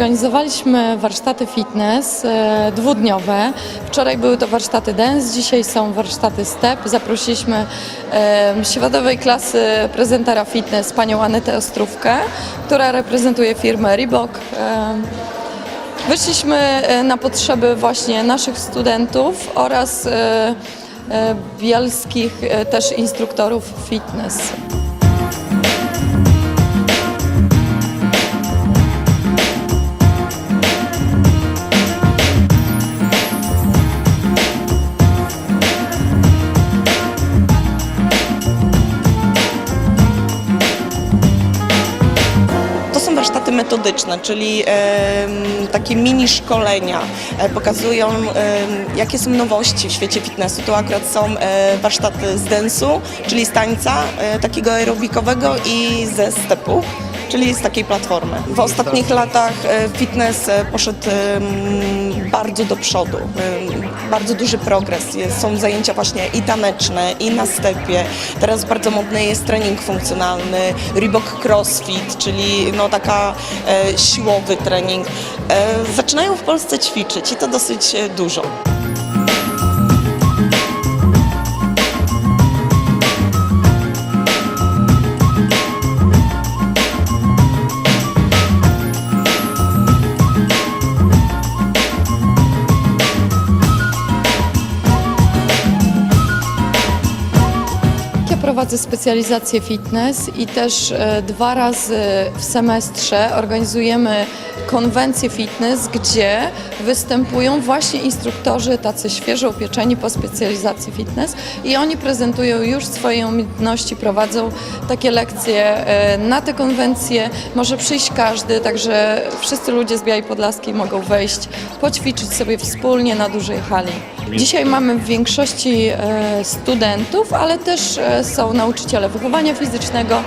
Zorganizowaliśmy warsztaty fitness e, dwudniowe. Wczoraj były to warsztaty dance, dzisiaj są warsztaty step. Zaprosiliśmy e, światowej klasy prezentera fitness panią Anetę Ostrówkę, która reprezentuje firmę Reebok. E, Wyszliśmy na potrzeby właśnie naszych studentów oraz e, e, bielskich e, też instruktorów fitness. Warsztaty metodyczne, czyli takie mini szkolenia. E, pokazują, jakie są nowości w świecie fitnessu. Tu akurat są e, warsztaty z densu, czyli z tańca e, takiego aerobikowego i ze stepu. Czyli z takiej platformy. W ostatnich latach e, fitness e, poszedł bardzo do przodu. Bardzo duży progres. Są zajęcia właśnie i taneczne, i na stepie. Teraz bardzo modny jest trening funkcjonalny, Reebok CrossFit, czyli no taka e, siłowy trening. Zaczynają w Polsce ćwiczyć i to dosyć dużo. Prowadzę specjalizację fitness i też e, dwa razy w semestrze organizujemy konwencję fitness, gdzie występują właśnie instruktorzy tacy świeżo upieczeni po specjalizacji fitness i oni prezentują już swoje umiejętności, prowadzą takie lekcje e, na te konwencje. Może przyjść każdy, także wszyscy ludzie z Białej Podlaskiej mogą wejść, poćwiczyć sobie wspólnie na dużej hali. Dzisiaj mamy w większości e, studentów, ale też e, nauczyciele wychowania fizycznego,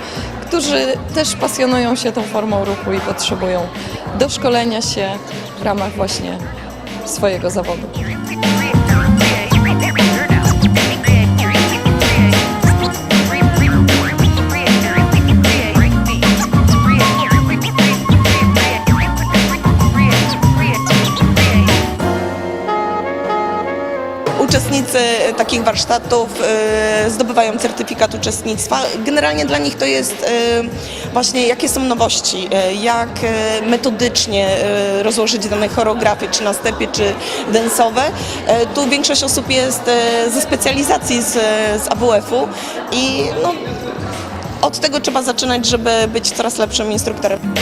którzy też pasjonują się tą formą ruchu i potrzebują doszkolenia się w ramach właśnie swojego zawodu. Uczestnicy takich warsztatów e, zdobywają certyfikat uczestnictwa. Generalnie dla nich to jest e, właśnie jakie są nowości, e, jak metodycznie rozłożyć dane choreografie, czy na stepie, czy densowe. Tu większość osób jest ze specjalizacji z, z AWF-u i no, od tego trzeba zaczynać, żeby być coraz lepszym instruktorem.